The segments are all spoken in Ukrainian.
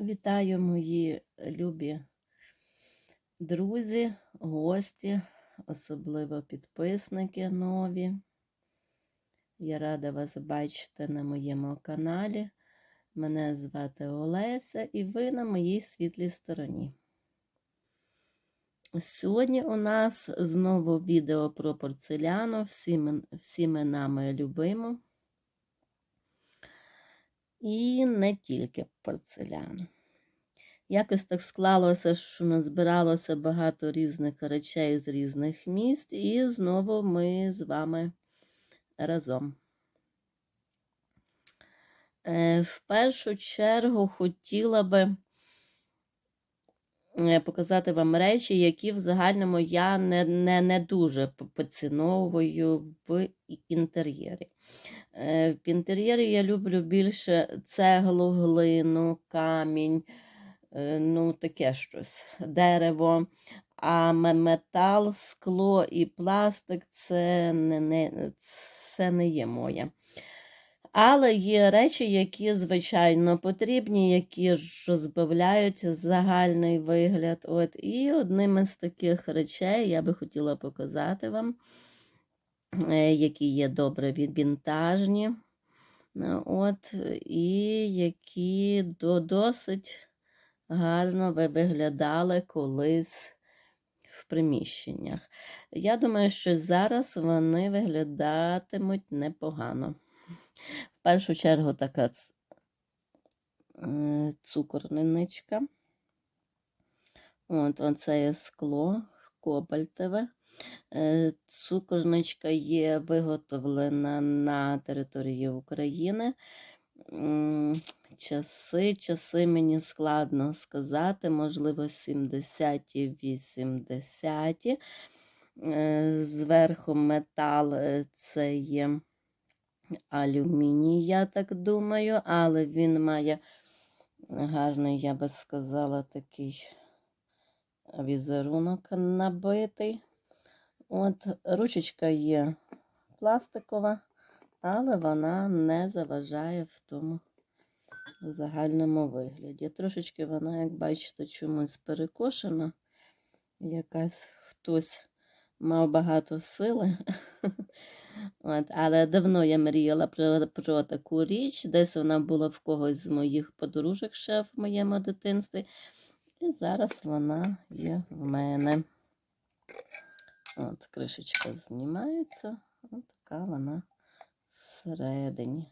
Вітаю мої любі друзі, гості, особливо підписники нові. Я рада вас бачити на моєму каналі. Мене звати Олеся і ви на моїй світлій стороні. Сьогодні у нас знову відео про порцеляну, всіми, всіми нами любимо. І не тільки порцеляну. Якось так склалося, що назбиралося багато різних речей з різних міст, і знову ми з вами разом. Е, В першу чергу хотіла би показати вам речі, які в загальному я не, не, не дуже поціновую в інтер'єрі. Е, В інтер'єрі я люблю більше цеглу, глину, камінь, е, ну таке щось, дерево. А метал, скло і пластик це не, не, це не є моє. Але є речі, які, звичайно, потрібні, які ж збавляють загальний вигляд. От. І одним із таких речей я би хотіла показати вам, е, які є добре вінтажні. Е, От, і які до, досить гарно ви виглядали колись в приміщеннях. Я думаю, що зараз вони виглядатимуть непогано. В першу чергу така е, цукорниничка. От, оце є скло кобальтове. Е, Цукорничка є виготовлена на території України. Часи, часи мені складно сказати, можливо, 70-ті, 80-ті. Е, Зверху метал це є алюміній, я так думаю, але він має гарний, я би сказала, такий візерунок набитий. От ручечка є пластикова, але вона не заважає в тому загальному вигляді. Трошечки вона, як бачите, чомусь перекошена. Якась хтось мав багато сили. От, але давно я мріяла про, про таку річ. Десь вона була в когось з моїх подружок ще в моєму дитинстві. І зараз вона є в мене. От, кришечка знімається. От така вона всередині.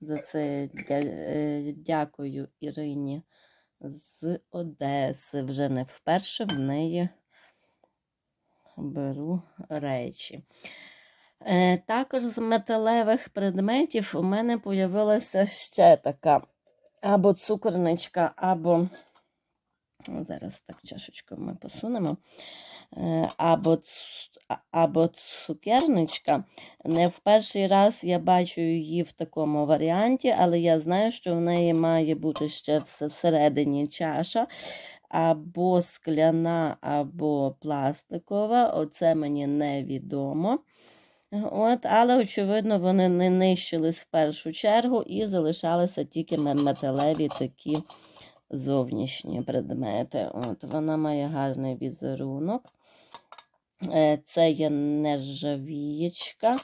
За це е, дякую Ірині з Одеси. Вже не вперше в неї беру речі. Е, Також з металевих предметів у мене появилася ще така або цукорничка, або зараз так чашечку ми посунемо. Е, Або, або цукерничка. Не в перший раз я бачу її в такому варіанті, але я знаю, що в неї має бути ще всередині чаша, або скляна, або пластикова. Оце мені невідомо. От, але, очевидно, вони не нищились в першу чергу і залишалися тільки металеві такі зовнішні предмети. От, вона має гарний візерунок. Е, Це є нержавієчка.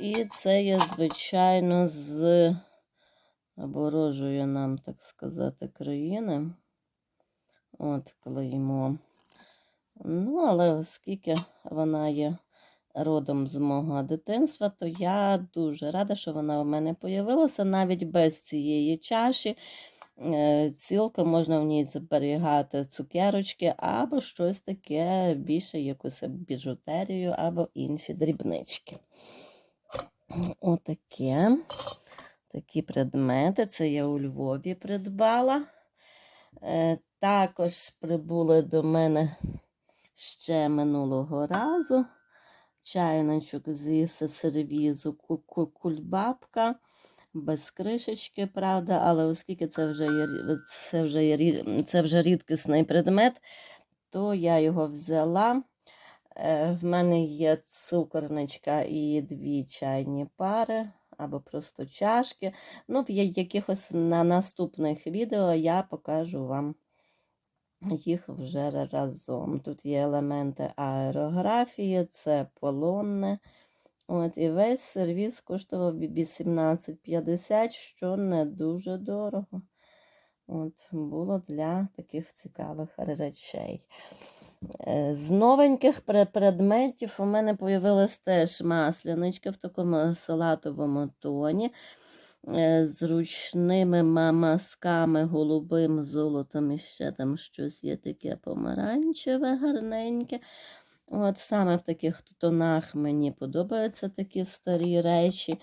І це є, звичайно, з ворожої нам, так сказати, країни. От, клеймо. Ну, але оскільки вона є родом з мого дитинства, то я дуже рада, що вона у мене появилася навіть без цієї чаші. Е, Цілком можна в ній зберігати цукерочки або щось таке більше, якусь біжутерію, або інші дрібнички. Отаке. Такі предмети. Це я у Львові придбала. Е, Також прибули до мене ще минулого разу. Чайничок зі сервізу ку- ку- кульбабка. Без кришечки, правда, але оскільки це вже є, це вже є, це вже рідкісний предмет, то я його взяла. Е, В мене є цукорничка і дві чайні пари, або просто чашки. Ну, в якихось на наступних відео я покажу вам їх вже разом. Тут є елементи аерографії, це полонне. От, і весь сервіс коштував 18,50, що не дуже дорого. От, було для таких цікавих речей. Е, З новеньких предметів у мене появилась теж масляничка в такому салатовому тоні. Е, З ручними ма- мазками, голубим золотом і ще там щось є таке помаранчеве, гарненьке. От саме в таких тонах мені подобаються такі старі речі.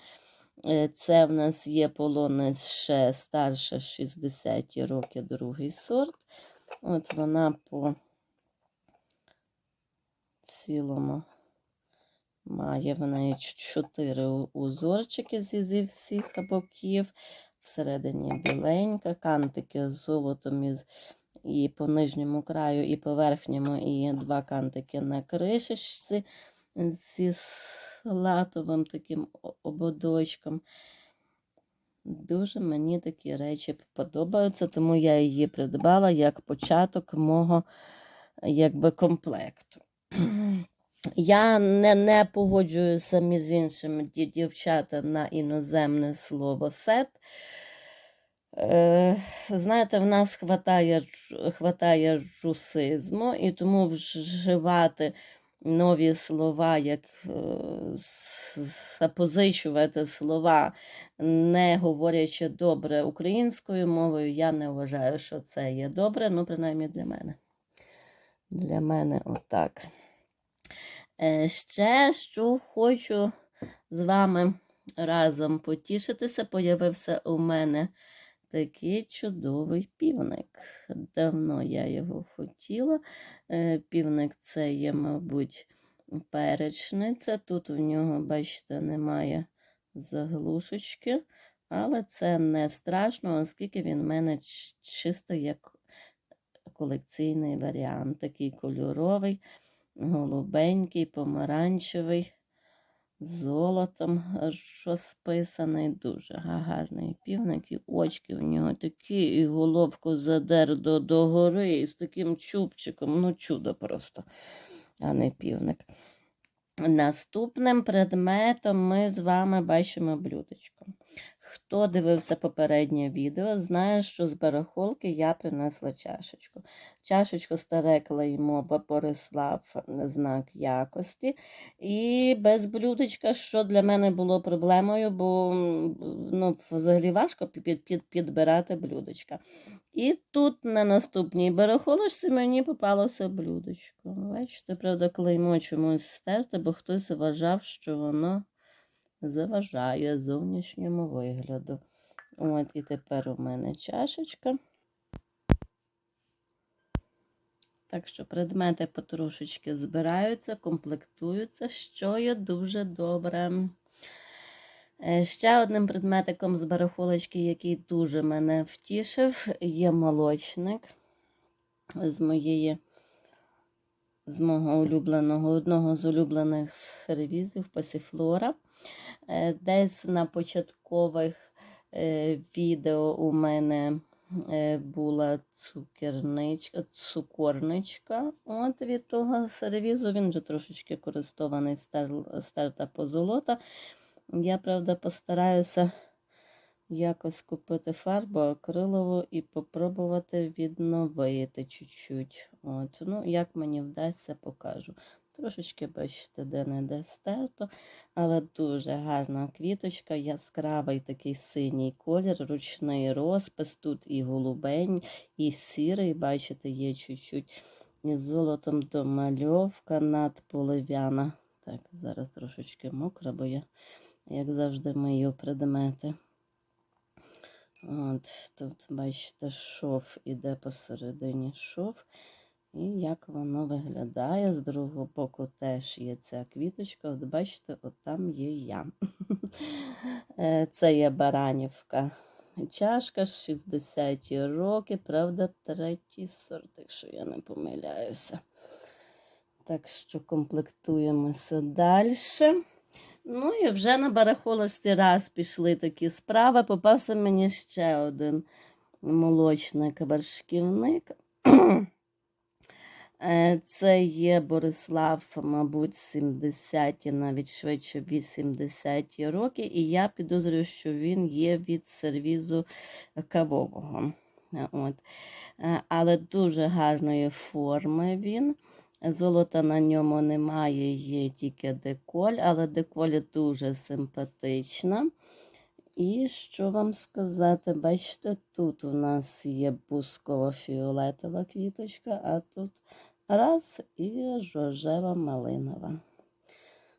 Е, Це в нас є полонець ще старше 60 роки, другий сорт. От вона по цілому має в неї чотири узорчики зі, всіх боків. Всередині біленька, кантики з золотом із, і по нижньому краю, і по верхньому, і два кантики на кришечці зі салатовим таким ободочком. Дуже мені такі речі подобаються, тому я її придбала як початок мого якби, комплекту. Я не, не погоджуюся між іншим ді- дівчата на іноземне слово сет. Е, знаєте, в нас хватає, хватає жусизму, і тому вживати нові слова, як е, запозичувати слова, не говорячи добре українською мовою, я не вважаю, що це є добре, ну, принаймні для мене. Для мене отак. Е, Ще що хочу з вами разом потішитися, появився у мене такий чудовий півник. Давно я його хотіла. Е, Півник це є, мабуть, перечниця. Тут у нього, бачите, немає заглушечки, але це не страшно, оскільки він в мене чисто як колекційний варіант, такий кольоровий голубенький, помаранчевий, з золотом розписаний. Дуже гарний півник, і очки в нього такі, і головку задер до, до гори, і з таким чубчиком. Ну, чудо просто, а не півник. Наступним предметом ми з вами бачимо блюдечко. Хто дивився попереднє відео, знає, що з барахолки я принесла чашечку. Чашечку старе клеймо Борислав знак якості. І без блюдечка, що для мене було проблемою, бо ну, взагалі важко під, під, підбирати блюдечка. І тут на наступній барахолочці мені попалося блюдечко. Бачите, правда, клеймо чомусь стерте, бо хтось вважав, що воно заважає зовнішньому вигляду. От і тепер у мене чашечка. Так що предмети потрошечки збираються, комплектуються, що є дуже добре. Е, Ще одним предметиком з барахолочки, який дуже мене втішив, є молочник з моєї, з мого улюбленого, одного з улюблених сервізів Пасіфлора. Е, Десь на початкових е, відео у мене е, була цукерничка, цукорничка. От від того сервізу він вже трошечки користований стер- стерта позолота. Я, правда, постараюся якось купити фарбу акрилову і попробувати відновити чуть-чуть. От. Ну, як мені вдасться, покажу. Трошечки, бачите, де-не-де стерто, але дуже гарна квіточка, яскравий такий синій колір, ручний розпис. Тут і голубень, і сірий, бачите, є чуть-чуть із золотом домальовка надполив'яна. Так, зараз трошечки мокра, бо я, як завжди, мию предмети. От, тут, бачите, шов іде посередині шов. І як воно виглядає. З другого боку теж є ця квіточка. От бачите, от там є я. Е, Це є баранівка. Чашка 60 роки, правда, третій сорт, якщо я не помиляюся. Так що комплектуємося далі. Ну і вже на барахолочці раз пішли такі справи. Попався мені ще один молочник вершківник. Е, Це є Борислав, мабуть, 70, навіть швидше 80 роки, і я підозрюю, що він є від сервізу кавового. От. Е, Але дуже гарної форми він. Золота на ньому немає, є тільки деколь, але деколь дуже симпатична. І що вам сказати, бачите, тут у нас є бусково-фіолетова квіточка, а тут раз і рожева малинова.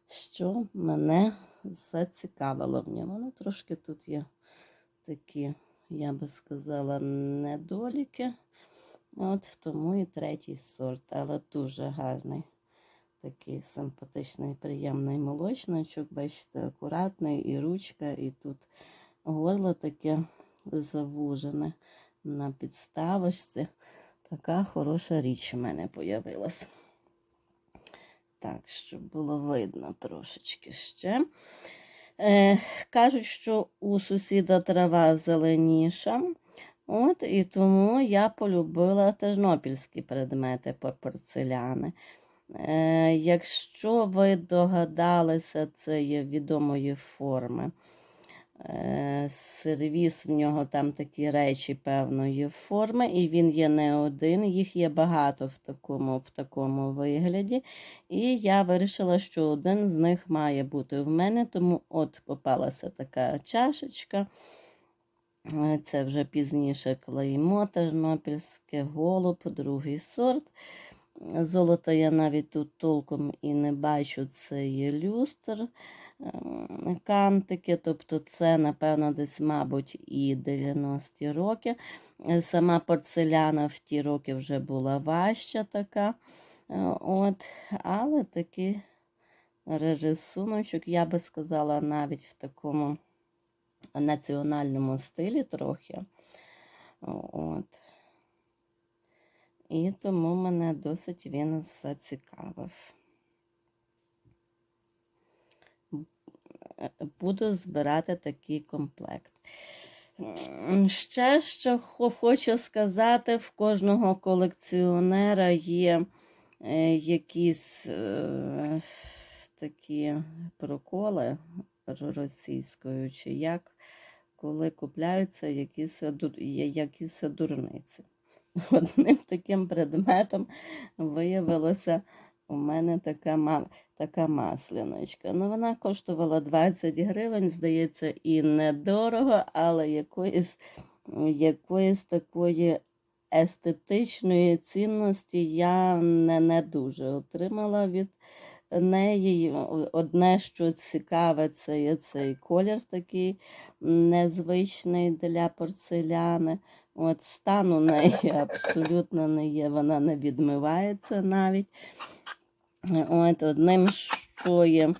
Що мене зацікавило в ньому. Ну, трошки тут є такі, я би сказала, недоліки. От тому і третій сорт, але дуже гарний. Такий симпатичний, приємний молочничок. Бачите, акуратний, і ручка, і тут горло таке завужене на підставочці. Така хороша річ у мене появилась. Так, щоб було видно трошечки ще. Е, кажуть, що у сусіда трава зеленіша. От, і тому я полюбила тернопільські предмети по порцеляни. Е, якщо ви догадалися, це є відомої форми. Е, сервіс в нього там такі речі певної форми, і він є не один, їх є багато в такому, в такому вигляді. І я вирішила, що один з них має бути в мене, тому от попалася така чашечка. Е, Це вже пізніше клеймо, тернопільське голуб, другий сорт. Золота я навіть тут толком і не бачу, це є люстр, кантики, тобто це, напевно, десь, мабуть, і 90-ті роки. Е, Сама порцеляна в ті роки вже була важча така. Е, От, але такий рисуночок, я би сказала, навіть в такому національному стилі трохи. От. І тому мене досить він зацікавив. Буду збирати такий комплект. Ще що хочу сказати, в кожного колекціонера є е, якісь е, такі проколи російською, чи як, коли купляються якісь, якісь дурниці. Одним таким предметом виявилося у мене така, ма- така масляночка. Ну, вона коштувала 20 гривень, здається, і недорого, але якоїсь, якоїсь такої естетичної цінності я не, не дуже отримала від неї. Одне, що цікаве, це є цей колір такий незвичний для порцеляни. От стан у неї абсолютно не є, вона не відмивається навіть. От одним, що є,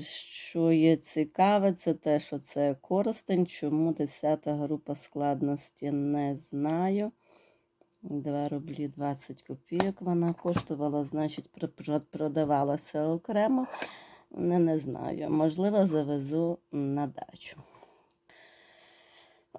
що є цікаве, це те, що це користень. Чому 10 група складності не знаю. 2 рублі 20 копійок вона коштувала, значить, про- про- продавалася окремо. Не, не знаю. Можливо, завезу на дачу.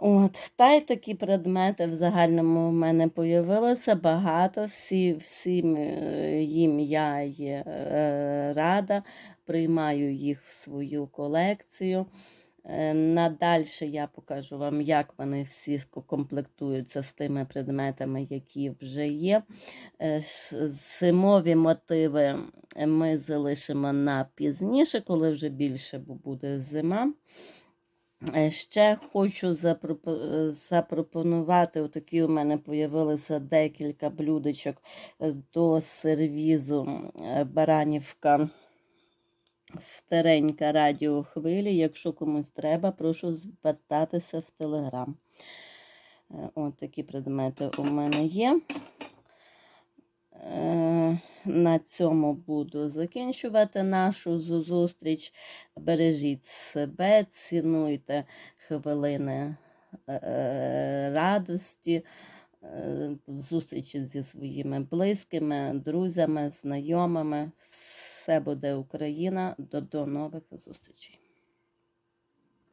От, та й такі предмети в загальному в мене появилося багато. Всі, всім е, їм я є е, рада, приймаю їх в свою колекцію. Е, Надальше я покажу вам, як вони всі комплектуються з тими предметами, які вже є. Зимові мотиви ми залишимо на пізніше, коли вже більше буде зима. Е, Ще хочу е, запропонувати, отакі у мене появилися декілька блюдечок е, до сервізу Баранівка старенька радіохвилі. Якщо комусь треба, прошу звертатися в Телеграм. От такі предмети у мене є. Е, На цьому буду закінчувати нашу зустріч. Бережіть себе, цінуйте хвилини е, радості, е, зустрічі зі своїми близькими, друзями, знайомими. Все буде Україна. До, до нових зустрічей.